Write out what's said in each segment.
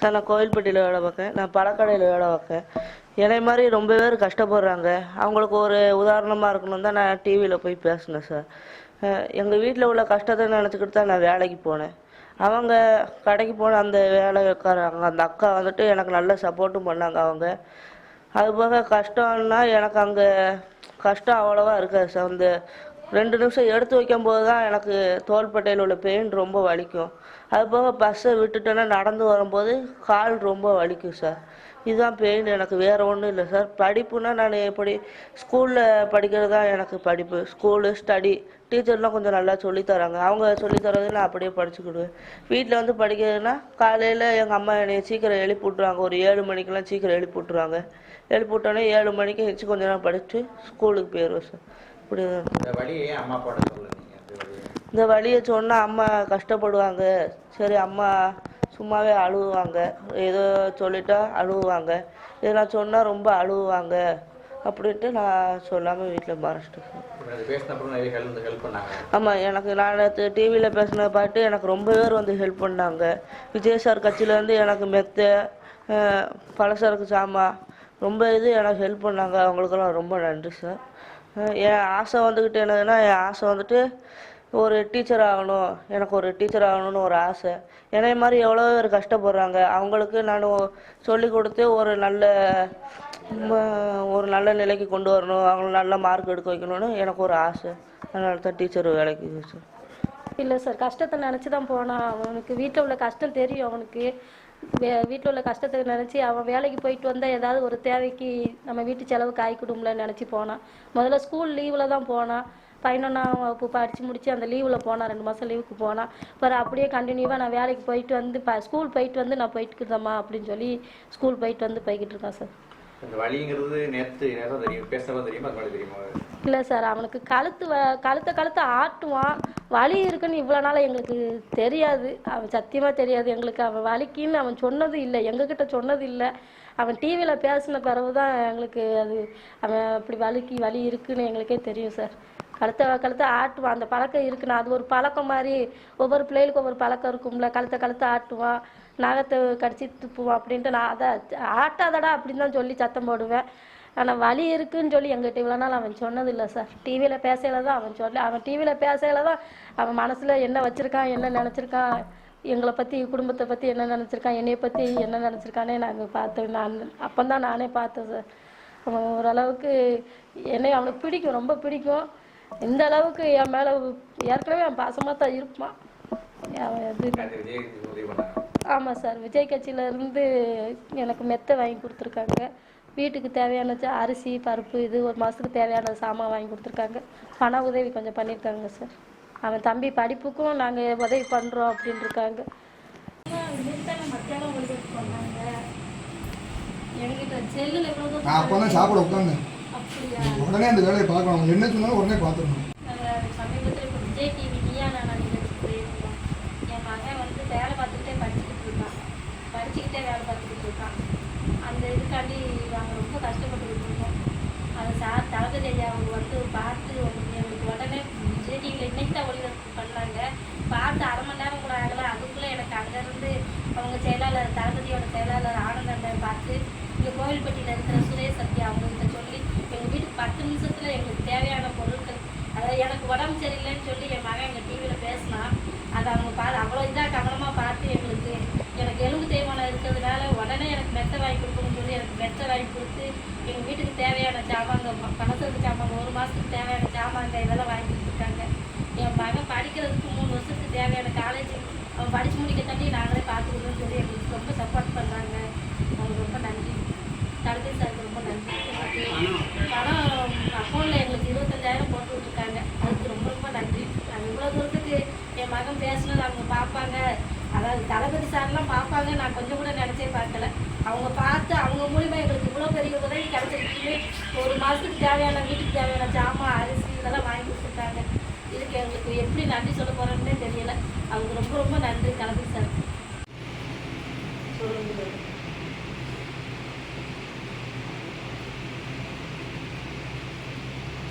Sir நான் கோவில்பட்டியில் வேலை பார்க்கேன் நான் பழக்கடையில் வேலை பார்க்கேன் என்னை மாதிரி ரொம்ப பேர் கஷ்டப்படுறாங்க. அவங்களுக்கு ஒரு உதாரணமாக இருக்கணும் தான் நான் டிவியில் போய் பேசினேன் சார். எங்கள் வீட்டில் உள்ள கஷ்டத்தை நினச்சிக்கிட்டு தான் நான் வேலைக்கு போனேன். அவங்க கடைக்கு போன அந்த வேலைக்காரங்க அந்த அக்கா வந்துட்டு எனக்கு நல்ல சப்போர்ட்டும் பண்ணாங்க அவங்க. அதுபோக கஷ்டம்னா எனக்கு அங்கே கஷ்டம் அவ்வளோவா இருக்காது சார். அந்த ரெண்டு நிமிஷம் எடுத்து வைக்கும்போது தான் எனக்கு தோள்பட்டையில் உள்ள பெயின் ரொம்ப வலிக்கும். அது போக பஸ்ஸை விட்டுட்டேன்னா நடந்து வரும்போது கால் ரொம்ப வலிக்கும் சார் இதுதான் பெயின் எனக்கு வேறு ஒன்றும் இல்லை சார் படிப்புனா நான் எப்படி ஸ்கூலில் படிக்கிறது தான் எனக்கு படிப்பு. ஸ்கூலு ஸ்டடி டீச்சர்லாம் கொஞ்சம் நல்லா சொல்லித் தராங்க. அவங்க சொல்லித் தரதை நான் அப்படியே படிச்சுக்கிடுவேன். வீட்டில் வந்து படிக்கிறதுனா காலையில் எங்கள் அம்மா என்னை சீக்கிரம் எழுப்பி விட்ருவாங்க ஒரு ஏழு மணிக்கெல்லாம் சீக்கிரம் எழுப்பி விட்ருவாங்க எழுப்பி விட்டோன்னே ஏழு மணிக்கு எழுந்துச்சி கொஞ்ச நேரம் படிச்சுட்டு ஸ்கூலுக்கு போயிடுவேன் சார் இப்படி இந்த வழியை சொன்னால் அம்மா கஷ்டப்படுவாங்க. சரி அம்மா சும்மாவே அழுவாங்க ஏதோ சொல்லிட்டா அழுவாங்க இதை நான் சொன்னால் ரொம்ப அழுவாங்க அப்படின்ட்டு நான் சொல்லாமல் வீட்டில் மறைச்சிட்டேன். ஆமாம் எனக்கு நான் டிவியில் பேசின பாட்டு எனக்கு ரொம்ப பேர் வந்து ஹெல்ப் பண்ணாங்க. விஜய் சார் கட்சியிலேருந்து எனக்கு மெத்த பலசரக்கு சாமான் ரொம்ப இது எனக்கு ஹெல்ப் பண்ணாங்க. அவங்களுக்கெல்லாம் ரொம்ப நன்றி சார் என் ஆசை வந்துக்கிட்டு என்னதுன்னா என் ஆசை வந்துட்டு ஒரு டீச்சர் ஆகணும். எனக்கு ஒரு டீச்சர் ஆகணும்னு ஒரு ஆசை. என்னை மாதிரி எவ்வளோ பேர் கஷ்டப்படுறாங்க. அவங்களுக்கு நான் சொல்லி கொடுத்து ஒரு நல்ல ஒரு நல்ல நிலைக்கு கொண்டு வரணும். அவங்கள நல்ல மார்க் எடுக்க வைக்கணும்னு எனக்கு ஒரு ஆசை. அதனால தான் டீச்சர் வேலைக்கு சார் இல்லை சார் கஷ்டத்தை நினச்சி தான் போனான் அவனுக்கு வீட்டில் உள்ள கஷ்டம் தெரியும் அவனுக்கு. வீட்டில் உள்ள கஷ்டத்தை நினச்சி அவன் வேலைக்கு போயிட்டு வந்தால் ஏதாவது ஒரு தேவைக்கு நம்ம வீட்டு செலவு ஆகி நினச்சி போனான் முதல்ல ஸ்கூல் லீவில் தான் போனான் பதினொன்றாம் வகுப்பு படித்து முடித்து அந்த லீவில் போனான் ரெண்டு மாதம் லீவுக்கு போனான் அப்புறம் அப்படியே கண்டினியூவாக நான் வேலைக்கு போயிட்டு வந்து ப ஸ்கூல் போயிட்டு வந்து நான் போயிட்டுக்கிறேம்மா அப்படின்னு சொல்லி ஸ்கூல் போயிட்டு வந்து போய்கிட்டு இருக்கான் சார் இந்த வலிங்கிறது நேற்று நேரம் தெரியும் பேசுறப்ப தெரியுமா அது தெரியுமா இல்லை சார் அவனுக்கு கழுத்து வ கழுத்தை கழுத்தை ஆட்டுவான். வலி இருக்குன்னு இவ்வளோ நாள் எங்களுக்கு தெரியாது. அவன் சத்தியமாக தெரியாது. எங்களுக்கு அவன் வலிக்குன்னு அவன் சொன்னது இல்லை. எங்ககிட்ட சொன்னது இல்லை. அவன் டிவியில் பேசின பிறகு தான் எங்களுக்கு அது அவன் அப்படி வலிக்கு வலி இருக்குன்னு எங்களுக்கே தெரியும் சார். கழுத்தை கழுத்தை ஆட்டுவான். அந்த பழக்கம் இருக்குண்ணா அது ஒரு பழக்கம் மாதிரி ஒவ்வொரு பிள்ளைகளுக்கும் ஒவ்வொரு பழக்கம் இருக்கும்ல. கழுத்தை கழுத்தை ஆட்டுவான். நகத்தை கடிச்சி துப்புவான் அப்படின்ட்டு நான் அதை ஆட்டாதடா அப்படின்னு தான் சொல்லி சத்தம் போடுவேன். ஆனால் வலி இருக்குன்னு சொல்லி எங்கிட்ட இவ்வளோ நாள் அவன் சொன்னதில்லை சார் டிவியில் பேசையில் தான் அவன் சொல்லி அவன் டிவியில் பேசையில் தான் அவன் மனசில் என்ன வச்சுருக்கான் என்ன நினச்சிருக்கான் எங்களை பற்றி குடும்பத்தை பற்றி என்ன நினச்சிருக்கான் என்னையை பற்றி என்ன நினச்சிருக்கானே நாங்கள் பார்த்து நான் அப்போ தான் நானே பார்த்தேன் சார் அவன் ஓரளவுக்கு என்னை அவனுக்கு பிடிக்கும் ரொம்ப பிடிக்கும். இந்த அளவுக்கு என் மேலே ஏற்கனவே அவன் பாசமாக தான் இருப்பான். அவன் இது ஆமாம் சார் விஜய் கட்சியில இருந்து எனக்கு மெத்தை வாங்கி கொடுத்துருக்காங்க. வீட்டுக்கு தேவையான அரிசி பருப்பு இது ஒரு மாதத்துக்கு தேவையான சாமான் வாங்கி கொடுத்துருக்காங்க. பண உதவி கொஞ்சம் பண்ணியிருக்காங்க சார். அவன் தம்பி படிப்புக்கும் நாங்கள் உதவி பண்ணுறோம் அப்படின்னு இருக்காங்க அப்போ தான் சாப்பிட அப்படியா? உடனே அந்த வேலையை பார்க்கணும். என்ன சொன்னாலும் உடனே பார்த்துடணும் நாங்கள் சமீபத்தில் இப்போ விஜய் டிவி நீயா நான் நிகழ்ச்சி போயிருந்தோம் என் மகன் வந்து வேலை பார்த்துக்கிட்டே படிச்சுக்கிட்டு இருக்கான் படிச்சுக்கிட்டே வேலை பார்த்துக்கிட்டு இருக்கான் அந்த இதுக்காண்டி நாங்கள் ரொம்ப கஷ்டப்பட்டுக்கிட்டு இருக்கோம் அது சார் தளபதி ஐயா அவங்க வந்து பார்த்து உங்களுக்கு எங்களுக்கு உடனே விஜய் டிவியில் இன்னைக்கு தான் ஒளிபரப்பு பண்ணாங்க பார்த்து அரை மணி நேரம் கூட ஆகலை அதுக்குள்ளே எனக்கு அங்கேருந்து அவங்க செயலாளர் தளபதியோட செயலாளர் ஆனந்த் அண்ணன் பார்த்து இங்கே கோவில்பட்டியில் இருக்கிற சுரேஷ் சத்யா அவங்கள்ட்ட சொல்லி எங்கள் வீட்டுக்கு பத்து நிமிஷத்தில் எங்களுக்கு தேவையான பொருட்கள் அதாவது எனக்கு உடம்பு சரியில்லைன்னு சொல்லி என் மகன் எங்கள் டிவியில் பேசினான். அதை அவங்க பா அவ்வளோ இதாக கவனமாக பார்த்து எங்களுக்கு எனக்கு எலும்பு தேய்மானம் இருக்கிறதுனால உடனே எனக்கு மெத்தை வாங்கி கொடுக்கணும்னு சொல்லி எனக்கு மெத்தை வாங்கி கொடுத்து எங்கள் வீட்டுக்கு தேவையான சாமாங்க பணத்துக்கு சாமாங்க ஒரு மாதத்துக்கு தேவையான சாமாங்க இதெல்லாம் வாங்கி கொடுத்துருக்காங்க. என் மகன் படிக்கிறதுக்கு மூணு வருஷத்துக்கு தேவையான காலேஜ் அவன் படித்து முடிக்க தண்ணி நாங்களே பார்த்துக்கணும்னு சொல்லி எங்களுக்கு ரொம்ப சப்போர்ட் பண்ணுறாங்க தளபதி சாருக்கு ரொம்ப நன்றி. பணம் அக்கௌண்ட்டில் எங்களுக்கு இருபத்தஞ்சாயிரம் போட்டு விட்ருக்காங்க அதுக்கு ரொம்ப ரொம்ப நன்றி. நாங்கள் இவ்வளோ தூரத்துக்கு என் மகன் பேசினது அவங்க பார்ப்பாங்க அதாவது தளபதி சார்லாம் பார்ப்பாங்க நான் கொஞ்சம் கூட நினச்சே பார்க்கல. அவங்க பார்த்து அவங்க மூலிமா எங்களுக்கு இவ்வளோ பெரிய உதவி கிடச்சிருக்கு ஒரு மாதத்துக்கு தேவையான வீட்டுக்கு தேவையான ஜாமான் அரிசி இதெல்லாம் வாங்கி கொடுத்துருக்காங்க. இதுக்கு எங்களுக்கு எப்படி நன்றி சொல்ல போகிறோன்னே தெரியல. அவங்க ரொம்ப ரொம்ப நன்றி தளபதி சார். சொல்லுங்க.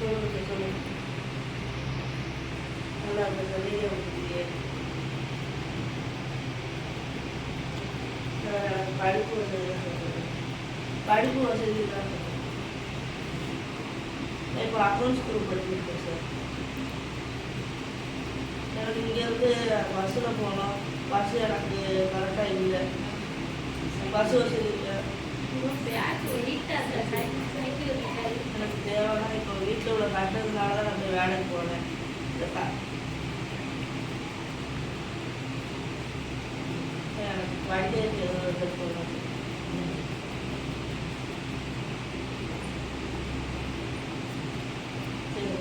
சொல்லுங்க சொல்லுங்க நல்லா இருந்தது நீங்க உங்களுக்கு படிப்பு வசதி தான் படிப்பு வசதி தான் இப்போ அக்கௌண்ட்ஸ் குரூப் படிச்சிருக்கேன் சார் எனக்கு இங்கேருந்து பஸ்ஸில் போனோம் பஸ் எனக்கு கரெக்டாக இல்லை பஸ் வசதி இல்லை பேக் வெயிட்டாக எனக்கு தேவைன்னா இப்போ வீட்டில் உள்ள கஷ்டத்தினால தான் நான் வேலைக்கு போனேன் எனக்கு சரி.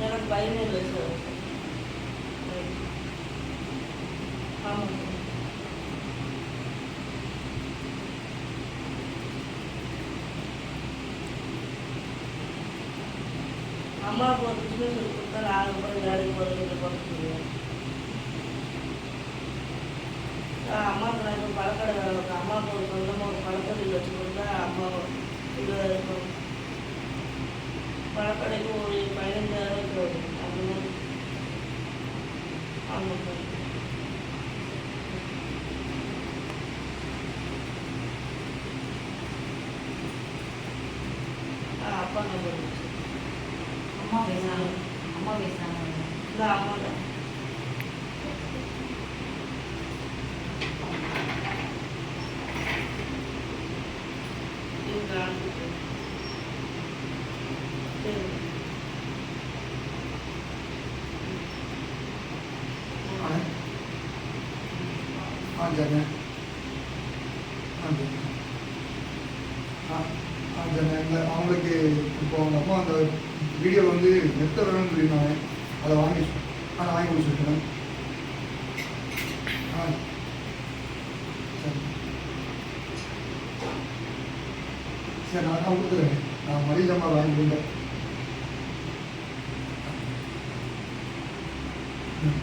எனக்கு ஆமாம். சார் அம்மாவுக்கு ஒரு பிஸ்னஸ் கொடுத்தா நாலு பேர் வேலைக்கு போகிறது பார்க்க முடியும் அம்மாவுக்கு நான் இப்போ பழக்கடை வேலை பார்க்குறேன் அம்மாவுக்கு ஒரு சொந்தமாக ஒரு பழக்கடையில் வச்சு கொடுத்தா அம்மா இதாக இருக்கும் பழக்கடைக்கு ஒரு பதினஞ்சாயிரம் வரும் அந்த மாதிரி ஆமாம் சார் ஆ அப்பா நம்பர் சார் அம்மா பேசுறாங்க அம்மா பேசுறாங்க இந்த அம்மா தான் இவங்க அனுப்பிட்டு சரி ஆ ஆ சரிண்ணே ஆ சரி ஆ ஆ சரிண்ணே இந்த அவங்களுக்கு இப்போ அவங்க அப்பா அந்த வீடியோ வந்து நெத்த வேணும்னு சொல்லியிருந்தாங்க அதை வாங்கி நான் வாங்கி கொடுத்துருக்கேன். ஆ. சரி. சரி நான் தான் கொடுத்துருக்கேன் நான் மளிகை ஜாமான் வாங்கி கொடுத்தேன் ம்.